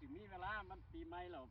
สิมีเวลามันปีใหม่แล้ว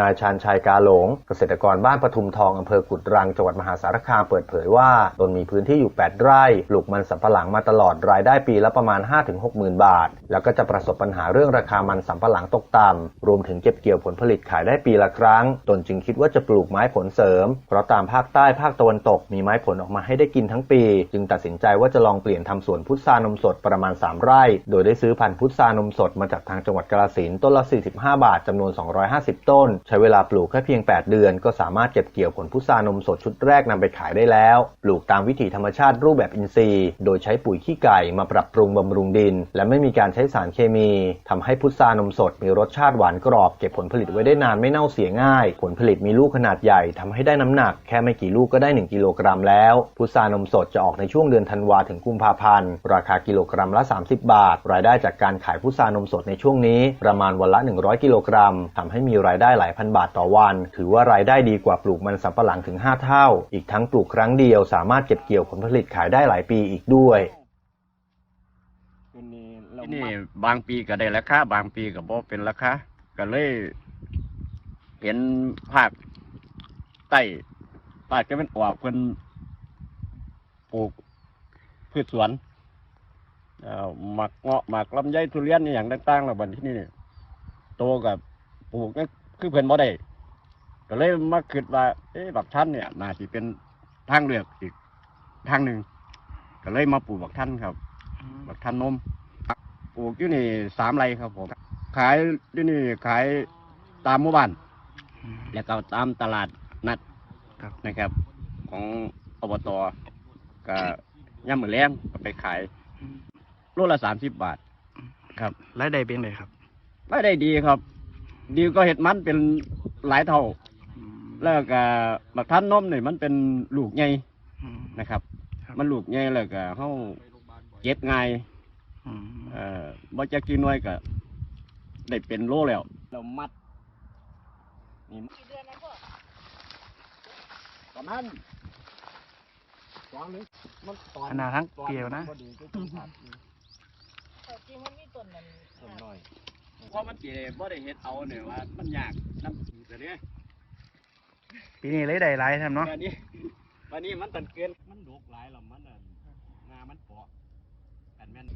นายชาญชัยกาหลง เกษตรกรบ้านปทุมทองอำเภอกุดรังจังหวัดมหาสารคามเปิดเผยว่า ตนมีพื้นที่อยู่ 8 ไร่ปลูกมันสำปะหลังมาตลอดรายได้ปีละประมาณ 5-6หมื่นบาท แล้วก็จะประสบปัญหาเรื่องราคามันสำปะหลังตกต่ำรวมถึงเก็บเกี่ยวผลผลิตขายได้ปีละครั้ง ตนจึงคิดว่าจะปลูกไม้ผลเสริม เพราะตามภาคใต้ภาคตะวันตกมีไม้ผลออกมาให้ได้กินทั้งปี จึงตัดสินใจว่าจะลองเปลี่ยนทำสวนพุทรานมสดประมาณ 3 ไร่ โดยได้ซื้อพันธุ์พุทรานมสดมาจากทางจังหวัดกาฬสินต้นละ 45 บาทจำนวน 250 ต้นใช้เวลาปลูกแค่เพียง 8 เดือน ก็สามารถเก็บเกี่ยวผลพุทรานมสดชุดแรกนำไปขายได้แล้ว ปลูกตามวิถีธรรมชาติรูปแบบอินทรีย์ โดยใช้ปุ๋ยขี้ไก่มาปรับปรุงบำรุงดิน และไม่มีการใช้สารเคมีทำให้พุทรานมสดมีรสชาติหวานกรอบ เก็บผลผลิตไว้ได้นานไม่เน่าเสียง่าย ผลผลิตมีลูกขนาดใหญ่ทำให้ได้น้ำหนัก แค่ไม่กี่ลูกก็ได้ 1 กิโลกรัมแล้ว พุทรานมสดจะออกในช่วงเดือนธันวาถึงกุมภาพันธ์ราคากิโลกรัมละ 30 บาท รายได้จากการขายพุทรานมสดในช่วงนี้ประมาณวันละ 100 กิโลกรัมทำให้มีรายได้หลายพันบาทต่อวัน ถือว่ารายได้ดีกว่าปลูกมันสำปะหลังถึง 5 เท่า อีกทั้งปลูกครั้งเดียวสามารถเก็บเกี่ยวผลผลิตขายได้หลายปีอีกด้วยทีนี้เราที่นี่บางปีก็ได้ราคาบางปีก็บ่เป็นราคาก็เลย เห็นภาคใต้ภาคจะเป็นออกเพิ่นปลูกพืชสวนหมักเงาะหมักลำไยทุเรียนอย่างต่างๆแล้วบัดที่นี่โตกับปลูกนั่น คือเพิ่นบ่ได้ก็เลยมาคิดว่า เอ๊ะบักท่านเนี่ยน่าสิเป็นทางเลือกอีกทางหนึ่งก็เลยมาปลูกบักท่านครับ บักท่านนมปลูกอยู่นี่สามไรครับผมขายอยู่นี่ขายตามหมู่บ้าน แล้วก็ตามตลาดนัดครับนะครับ ของอบตก็ย่ำมือแรงก็ไปขายโลละสามสิบบาท ครับรายได้เป็นไงครับไม่ได้ดีครับ ดีก็เห็ดมันเป็นหลายเท่า แล้วก็บักท่านนมนี่มันเป็นลูกใหญ่อืมนะครับครับ มันลูกใหญ่แล้วก็เฮาเก็บง่ายอืมเอ่อบ่จะกินน้อยก็ได้เป็นโลแล้วเรามัดนี่ประมาณสองหรือมันตอนขนาดทั้งเกลียวนะพอดีก็ต้องตัดแต่จริงมันมีต้นนั้นต้นน้อย เพราะมันสิบ่ได้เฮ็ดเอาเนี่ยว่า มันยากน้ำขี้ตัวเนี้ยปีนี้เลยได้หลายทำเนาะวันนี้วันนี้มันตันเกินมันดกหลายแล้วมันน่ะงามันเปาะกันแม่น